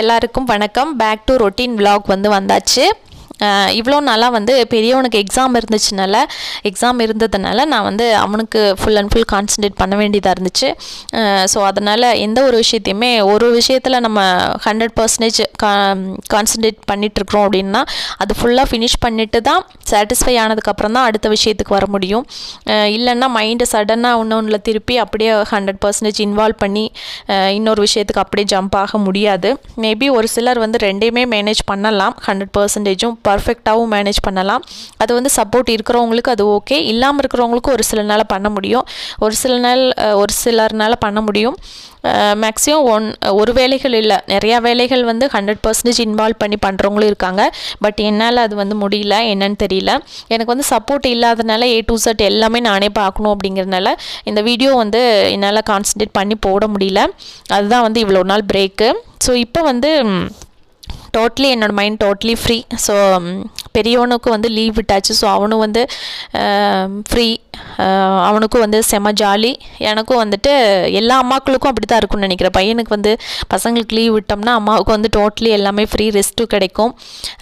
எல்லாருக்கும் வணக்கம். Back to routine vlog வந்து வந்தாச்சு. இவ்வளோ நாளாக வந்து பெரியவனுக்கு எக்ஸாம் இருந்துச்சுனால எக்ஸாம் இருந்ததுனால நான் வந்து அவனுக்கு ஃபுல் அண்ட் ஃபுல் கான்சன்ட்ரேட் பண்ண வேண்டியதாக இருந்துச்சு. ஸோ அதனால் எந்த ஒரு விஷயத்தையுமே ஒரு விஷயத்தில் நம்ம ஹண்ட்ரட் பர்சன்டேஜ் கா கான்சன்ட்ரேட் பண்ணிகிட்ருக்குறோம் அப்படின்னா அது ஃபுல்லாக ஃபினிஷ் பண்ணிட்டு தான் சாட்டிஸ்ஃபை ஆனதுக்கப்புறம் தான் அடுத்த விஷயத்துக்கு வர முடியும். இல்லைன்னா மைண்டு சடனாக ஒன்று ஒன்றில் திருப்பி அப்படியே ஹண்ட்ரட் பர்சன்டேஜ் இன்வால்வ் பண்ணி இன்னொரு விஷயத்துக்கு அப்படியே ஜம்ப் ஆக முடியாது. மேபி ஒரு சிலர் வந்து ரெண்டையுமே மேனேஜ் பண்ணலாம் ஹண்ட்ரட் பர்சன்டேஜும் பர்ஃபெக்டாகவும் மேனேஜ் பண்ணலாம். அது வந்து சப்போர்ட் இருக்கிறவங்களுக்கு அது ஓகே இல்லாமல் இருக்கிறவங்களுக்கும் ஒரு சில நாள் பண்ண முடியும். ஒரு சில நாள் ஒரு சிலர்னால பண்ண முடியும். மேக்ஸிமம் ஒன் ஒரு வேலைகள் இல்லை. நிறையா வேலைகள் வந்து ஹண்ட்ரட் பர்சன்டேஜ் இன்வால்வ் பண்ணி பண்ணுறவங்களும் இருக்காங்க. பட் என்னால் அது வந்து முடியல. என்னன்னு தெரியல. எனக்கு வந்து சப்போர்ட் இல்லாதனால ஏ டு செட் எல்லாமே நானே பார்க்கணும் அப்படிங்கிறதுனால இந்த வீடியோ வந்து என்னால் கான்சன்ட்ரேட் பண்ணி போட முடியல. அதுதான் வந்து இவ்வளோ நாள் பிரேக்கு ஸோ இப்போ வந்து டோட்லி என்னோடய mind totally free so um, பெரியவனுக்கும் வந்து லீவ் விட்டாச்சு. ஸோ அவனும் வந்து um, ஃப்ரீ uh, அவனுக்கும் வந்து செம ஜாலி எனக்கும் வந்துட்டு எல்லா அம்மாக்களுக்கும் அப்படி தான் இருக்கும்னு நினைக்கிறேன். பையனுக்கு வந்து பசங்களுக்கு லீவ் விட்டோம்னா அம்மாவுக்கு வந்து டோட்லி எல்லாமே ஃப்ரீ ரெஸ்ட்டும் கிடைக்கும்.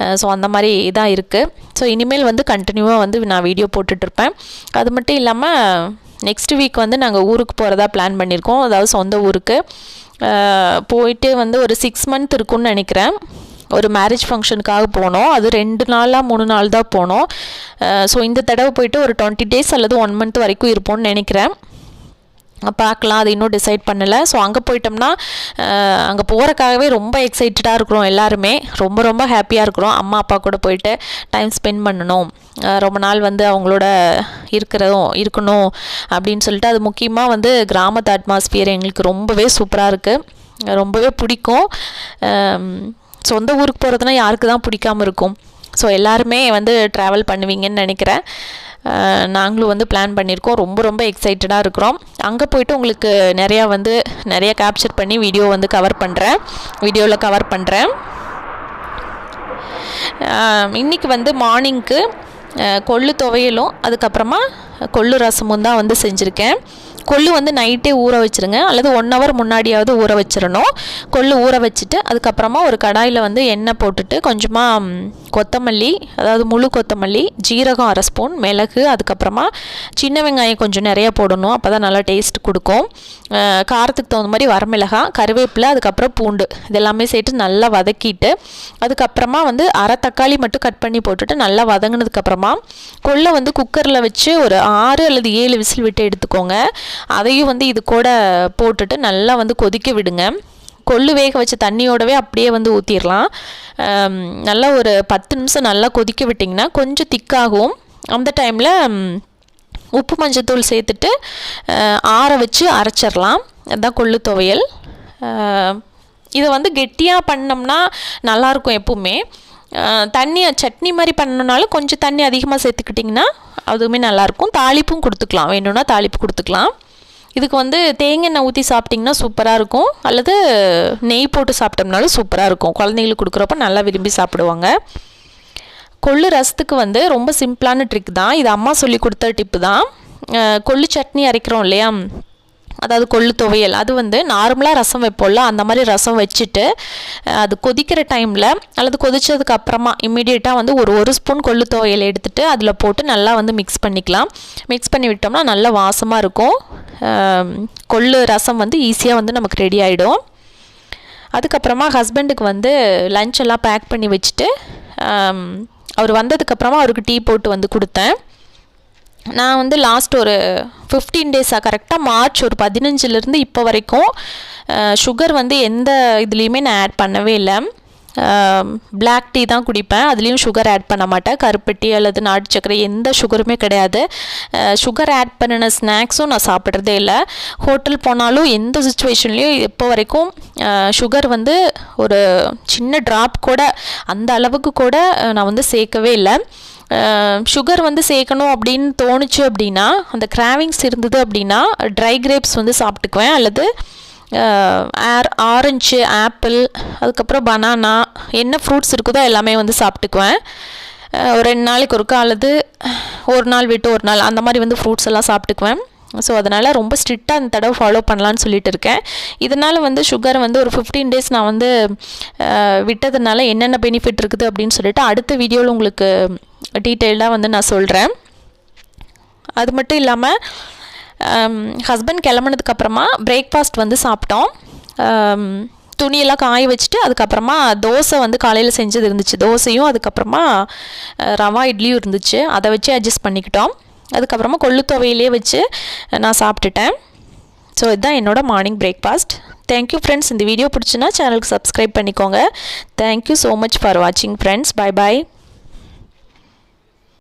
Uh, ஸோ அந்த மாதிரி இதாக இருக்குது ஸோ இனிமேல் வந்து கண்டினியூவாக வந்து நான் வீடியோ போட்டுட்ருப்பேன். அது மட்டும் இல்லாமல் நெக்ஸ்ட் வீக் வந்து நாங்கள் ஊருக்கு போகிறதா பிளான் பண்ணியிருக்கோம். அதாவது சொந்த ஊருக்கு. Uh, போயிட்டு வந்து ஒரு சிக்ஸ் மந்த் இருக்கும்னு நினைக்கிறேன். ஒரு மேரேஜ் ஃபங்க்ஷனுக்காக போனோம். அது ரெண்டு நாளாக மூணு நாள் தான் போனோம். ஸோ இந்த தடவை போயிட்டு ஒரு டுவெண்ட்டி டேஸ் அல்லது ஒன் மந்த் வரைக்கும் இருப்போம்னு நினைக்கிறேன். பார்க்கலாம். அது இன்னும் டிசைட் பண்ணலை. ஸோ அங்கே போயிட்டோம்னா அங்கே போகிறக்காகவே ரொம்ப எக்ஸைட்டடாக இருக்கிறோம் எல்லாருமே. ரொம்ப ரொம்ப ஹாப்பியாக இருக்கிறோம். அம்மா அப்பா கூட போயிட்டு டைம் ஸ்பெண்ட் பண்ணணும். ரொம்ப நாள் வந்து அவங்களோட இருக்கிறதும் இருக்கணும் அப்படின்னு சொல்லிட்டு அது முக்கியமாக வந்து கிராமத்து அட்மாஸ்பியர் எங்களுக்கு ரொம்பவே சூப்பராக இருக்குது ரொம்பவே பிடிக்கும். சொந்த ஊருக்கு போகிறதுனா யாருக்கு தான் பிடிக்காம இருக்கும். ஸோ எல்லாருமே வந்து ட்ராவல் பண்ணுவீங்கன்னு நினைக்கிறேன். நாங்களும் வந்து பிளான் பண்ணியிருக்கோம். ரொம்ப ரொம்ப எக்ஸைட்டடாக இருக்கிறோம். அங்கே போயிட்டு உங்களுக்கு நிறையா வந்து நிறைய கேப்சர் பண்ணி வீடியோ வந்து கவர் பண்ணுறேன் வீடியோவில் கவர் பண்ணுறேன் இன்றைக்கி வந்து மார்னிங்க்கு கொள்ளு துவையலும் அதுக்கப்புறமா கொள்ளு ரசமும் தான் வந்து செஞ்சுருக்கேன். கொள்ளு வந்து நைட்டே ஊற வச்சுருங்க. அல்லது ஒன் ஹவர் முன்னாடியாவது ஊற வச்சிடணும் கொள்ளு ஊற வச்சுட்டு அதுக்கப்புறமா ஒரு கடாயில் வந்து எண்ணெய் போட்டுட்டு கொஞ்சமாக கொத்தமல்லி அதாவது முழு கொத்தமல்லி ஜீரகம் அரை ஸ்பூன் மிளகு அதுக்கப்புறமா சின்ன வெங்காயம் கொஞ்சம் நிறைய போடணும். அப்போ தான் நல்லா டேஸ்ட் கொடுக்கும். காரத்துக்கு தகுந்த மாதிரி வரமிளகாய் கருவேப்பிலை அதுக்கப்புறம் பூண்டு இதெல்லாமே சேர்த்து நல்லா வதக்கிட்டு அதுக்கப்புறமா வந்து அரை தக்காளி மட்டும் கட் பண்ணி போட்டுட்டு நல்லா வதங்கினதுக்கப்புறமா கொள்ளை வந்து குக்கரில் வச்சு ஒரு ஆறு அல்லது ஏழு விசில் விட்டு எடுத்துக்கோங்க. அதையும் வந்து இது கூட போட்டுட்டு நல்லா வந்து கொதிக்க விடுங்க. கொள்ளு வேக வச்ச தண்ணியோடவே அப்படியே வந்து ஊற்றிடலாம் நல்லா ஒரு பத்து நிமிஷம் நல்லா கொதிக்க விட்டிங்கன்னா கொஞ்சம் திக்காகும். அந்த டைமில் உப்பு மஞ்சத்தூள் சேர்த்துட்டு ஆற வச்சு அரைச்சிடலாம் அதுதான் கொள்ளு துவையல். இதை வந்து கெட்டியாக பண்ணோம்னா நல்லாயிருக்கும் எப்பவுமே. தண்ணி சட்னி மாதிரி பண்ணணுனாலும் கொஞ்சம் தண்ணி அதிகமாக சேர்த்துக்கிட்டிங்கன்னா அதுவுமே நல்லாயிருக்கும். தாளிப்பும் கொடுத்துக்கலாம். வேணும்னா தாளிப்பு கொடுத்துக்கலாம். இதுக்கு வந்து தேங்காய் எண்ணெய் ஊற்றி சாப்பிட்டிங்கன்னா சூப்பராக இருக்கும். அல்லது நெய் போட்டு சாப்பிட்டோம்னாலும் சூப்பராக இருக்கும். குழந்தைங்களுக்கு கொடுக்குறப்ப நல்லா விரும்பி சாப்பிடுவாங்க. கொள்ளு ரசத்துக்கு வந்து ரொம்ப சிம்பிளான ட்ரிக் தான். இது அம்மா சொல்லி கொடுத்த டிப்பு தான். கொள்ளு சட்னி அரைக்கிறோம் இல்லையா? அதாவது கொள்ளு துவையல் அது வந்து நார்மலாக ரசம் வைப்போம்ல அந்த மாதிரி ரசம் வச்சுட்டு அது கொதிக்கிற டைமில் அல்லது கொதித்ததுக்கு அப்புறமா இம்மிடியேட்டாக வந்து ஒரு ஒரு ஸ்பூன் கொள்ளு துவையல் எடுத்துகிட்டு அதில் போட்டு நல்லா வந்து மிக்ஸ் பண்ணிக்கலாம். மிக்ஸ் பண்ணி விட்டோம்னா நல்ல வாசமாக இருக்கும். கொள்ளு ரசம் வந்து ஈஸியாக வந்து நமக்கு ரெடி ஆகிடும் அதுக்கப்புறமா ஹஸ்பண்டுக்கு வந்து லஞ்ச் எல்லாம் பேக் பண்ணி வச்சுட்டு அவர் வந்ததுக்கப்புறமா அவருக்கு டீ போட்டு வந்து கொடுத்தேன். நான் வந்து லாஸ்ட் ஒரு ஃபிஃப்டீன் டேஸாக கரெக்டாக மார்ச் ஒரு பதினஞ்சுலேருந்து இப்போ வரைக்கும் சுகர் வந்து எந்த இதுலேயுமே நான் ஆட் பண்ணவே இல்லை. பிளாக் டீ தான் குடிப்பேன். அதுலேயும் சுகர் ஆட் பண்ண மாட்டேன். கருப்பட்டி அல்லது நாட்டு சர்க்கரை எந்த சுகருமே கிடையாது. சுகர் ஆட் பண்ணின ஸ்நாக்ஸும் நான் சாப்பிட்றதே இல்லை. ஹோட்டல் போனாலும் எந்த சுச்சுவேஷன்லேயும் இப்போ வரைக்கும் சுகர் வந்து ஒரு சின்ன ட்ராப் கூட அந்த அளவுக்கு கூட நான் வந்து சேர்க்கவே இல்லை. சுகர் வந்து சேர்க்கணும் அப்படின்னு தோணுச்சு அப்படின்னா அந்த கிராவிங்ஸ் இருந்தது அப்படின்னா ட்ரை கிரேப்ஸ் வந்து சாப்பிட்டுக்குவேன். அல்லது ஆர் ஆரஞ்சு ஆப்பிள் அதுக்கப்புறம் பனானா என்ன ஃப்ரூட்ஸ் இருக்குதோ எல்லாமே வந்து சாப்பிட்டுக்குவேன். ஒரு ரெண்டு நாளைக்கு ஒருக்கா அல்லது ஒரு நாள் விட்டு ஒரு நாள் அந்த மாதிரி வந்து ஃப்ரூட்ஸ் எல்லாம் சாப்பிட்டுக்குவேன். ஸோ அதனால் ரொம்ப ஸ்ட்ரிக்டாக அந்த தடவை ஃபாலோ பண்ணலான்னு சொல்லிட்டு இருக்கேன். இதனால் வந்து சுகர் வந்து ஒரு ஃபிஃப்டீன் டேஸ் நான் வந்து விட்டதுனால என்னென்ன பெனிஃபிட் இருக்குது அப்படின்னு சொல்லிட்டு அடுத்த வீடியோவில் உங்களுக்கு டீட்டெயில்டாக வந்து நான் சொல்கிறேன் அது மட்டும் இல்லாமல் ஹஸ்பண்ட் கிளம்புனதுக்கப்புறமா பிரேக்ஃபாஸ்ட் வந்து சாப்பிட்டோம். துணியெல்லாம் காய வச்சுட்டு அதுக்கப்புறமா தோசை வந்து காலையில் செஞ்சது இருந்துச்சு. தோசையும் அதுக்கப்புறமா ரவா இட்லியும் இருந்துச்சு. அதை வச்சு அட்ஜஸ்ட் பண்ணிக்கிட்டோம். அதுக்கப்புறமா கொள்ளு துவையிலே வச்சு நான் சாப்பிட்டுட்டேன். ஸோ இதுதான் என்னோடய morning breakfast thank you friends இந்த வீடியோ பிடிச்சுன்னா சேனலுக்கு சப்ஸ்கிரைப் பண்ணிக்கோங்க. Thank you so much for வாட்சிங் ஃப்ரெண்ட்ஸ் பை பாய்